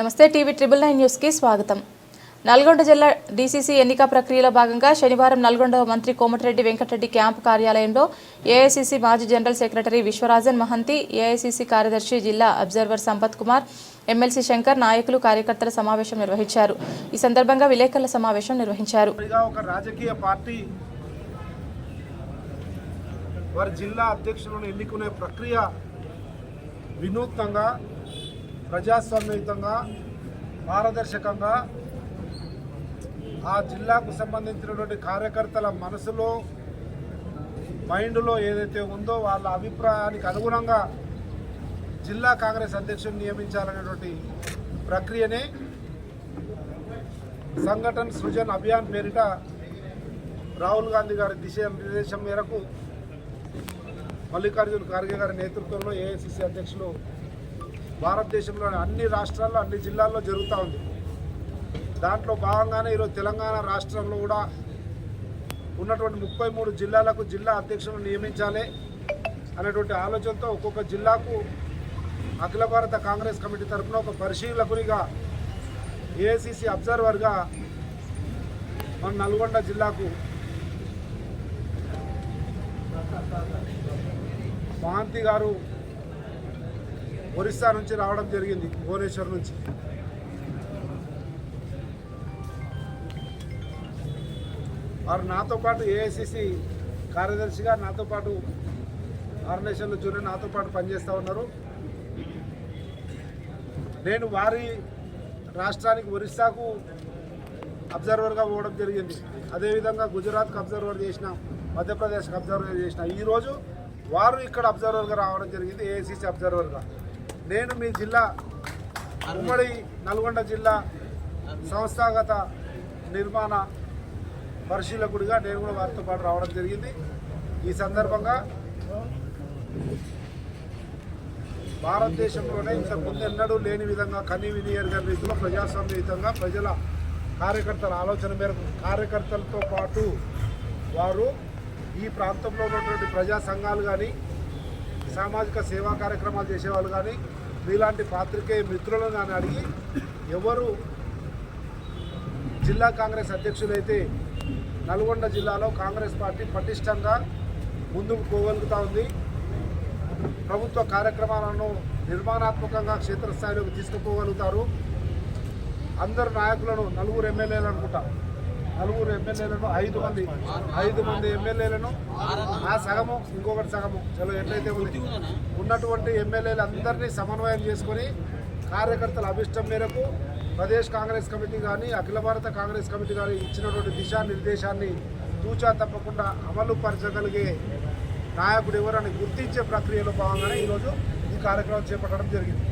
నమస్తే TV triple nine న్యూస్కి స్వాగతం. నల్గొండ జిల్లా డీసీసీ ఎన్నిక ప్రక్రియలో భాగంగా శనివారం నల్గొండ మంత్రి కోమటిరెడ్డి వెంకటరెడ్డి క్యాంపు కార్యాలయంలో ఏఐసీసీ మాజీ general secretary Vishwarajan Mohanty AICC కార్యదర్శి జిల్లా అబ్జర్వర్ సంపత్ కుమార్ ఎమ్మెల్సీ శంకర్ నాయకులు కార్యకర్తల సమావేశం నిర్వహించారు. ఈ సందర్భంగా విలేకరుల సమావేశం నిర్వహించారు. ఒక రాజకీయ పార్టీ వారి జిల్లా అధ్యక్షులను ఎన్నుకునే ప్రక్రియ వినూత్నంగా ప్రజాస్వామ్యయుతంగా పారదర్శకంగా ఆ జిల్లాకు సంబంధించినటువంటి కార్యకర్తల మనసులో మైండ్లో ఏదైతే ఉందో వాళ్ళ అభిప్రాయానికి అనుగుణంగా జిల్లా కాంగ్రెస్ అధ్యక్షుని నియమించాలనేటువంటి ప్రక్రియనే సంఘటన సృజన్ అభియాన్ పేరిట రాహుల్ గాంధీ గారి దిశ నిర్దేశం మేరకు మల్లికార్జున ఖార్గే గారి నేతృత్వంలో ఏఐసిసి అధ్యక్షులు భారతదేశంలోని అన్ని రాష్ట్రాల్లో అన్ని జిల్లాల్లో జరుగుతూ ఉంది. దాంట్లో భాగంగానే ఈరోజు తెలంగాణ రాష్ట్రంలో కూడా ఉన్నటువంటి ముప్పై మూడు జిల్లాలకు జిల్లా అధ్యక్షులను నియమించాలి అనేటువంటి ఆలోచనతో ఒక్కొక్క జిల్లాకు అఖిల భారత కాంగ్రెస్ కమిటీ తరఫున ఒక పరిశీలకునిగా ఏఐసిసి అబ్జర్వర్గా మన నల్గొండ జిల్లాకు మహాంతి గారు ఒరిస్సా నుంచి రావడం జరిగింది భువనేశ్వర్ నుంచి. వారు నాతో పాటు ఏఐసిసి కార్యదర్శిగా నాతో పాటు ఆర్గనైజేషన్లో చూడ నాతో పాటు పనిచేస్తూ ఉన్నారు. నేను వారి రాష్ట్రానికి ఒరిస్సాకు అబ్జర్వర్గా పోవడం జరిగింది. అదేవిధంగా గుజరాత్కి అబ్జర్వర్ చేసిన మధ్యప్రదేశ్కి అబ్జర్వర్ చేసిన. ఈరోజు వారు ఇక్కడ అబ్జర్వర్గా రావడం జరిగింది ఏఐసిసి అబ్జర్వర్గా. నేను మీ జిల్లా ఉమ్మడి నల్గొండ జిల్లా సంస్థాగత నిర్మాణ పరిశీలకుడిగా నేను కూడా వారితో పాటు రావడం జరిగింది. ఈ సందర్భంగా భారతదేశంలోనే ఇంతకు ముందు ఎన్నడూ లేని విధంగా కనీ విని రీతిలో ప్రజాస్వామ్యయుతంగా ప్రజల కార్యకర్తల ఆలోచన మేరకు కార్యకర్తలతో పాటు వారు ఈ ప్రాంతంలో ఉన్నటువంటి ప్రజా సంఘాలు కానీ సామాజిక సేవా కార్యక్రమాలు చేసేవాళ్ళు కానీ మీలాంటి పాత్రికేయ మిత్రులను కానీ అడిగి ఎవరు జిల్లా కాంగ్రెస్ అధ్యక్షులైతే నల్గొండ జిల్లాలో కాంగ్రెస్ పార్టీ పటిష్టంగా ముందుకు పోగలుగుతూ ఉంది. ప్రభుత్వ కార్యక్రమాలను నిర్మాణాత్మకంగా క్షేత్రస్థాయిలోకి తీసుకుపోగలుగుతారు. అందరు నాయకులను నలుగురు ఎమ్మెల్యేలు అనుకుంటారు నలుగురు ఎమ్మెల్యేలను ఐదు మంది ఐదు మంది ఎమ్మెల్యేలను ఆ సగము ఇంకొకటి సగము చలో ఎట్లయితే ఉంది ఉన్నటువంటి ఎమ్మెల్యేలు అందరినీ సమన్వయం చేసుకొని కార్యకర్తల అభిష్టం మేరకు ప్రదేశ్ కాంగ్రెస్ కమిటీ కానీ అఖిల భారత కాంగ్రెస్ కమిటీ కానీ ఇచ్చినటువంటి దిశానిర్దేశాన్ని తూచా తప్పకుండా అమలు పరచగలిగే నాయకుడు ఎవరని గుర్తించే ప్రక్రియలో భాగంగానే ఈరోజు ఈ కార్యక్రమం చేపట్టడం జరిగింది.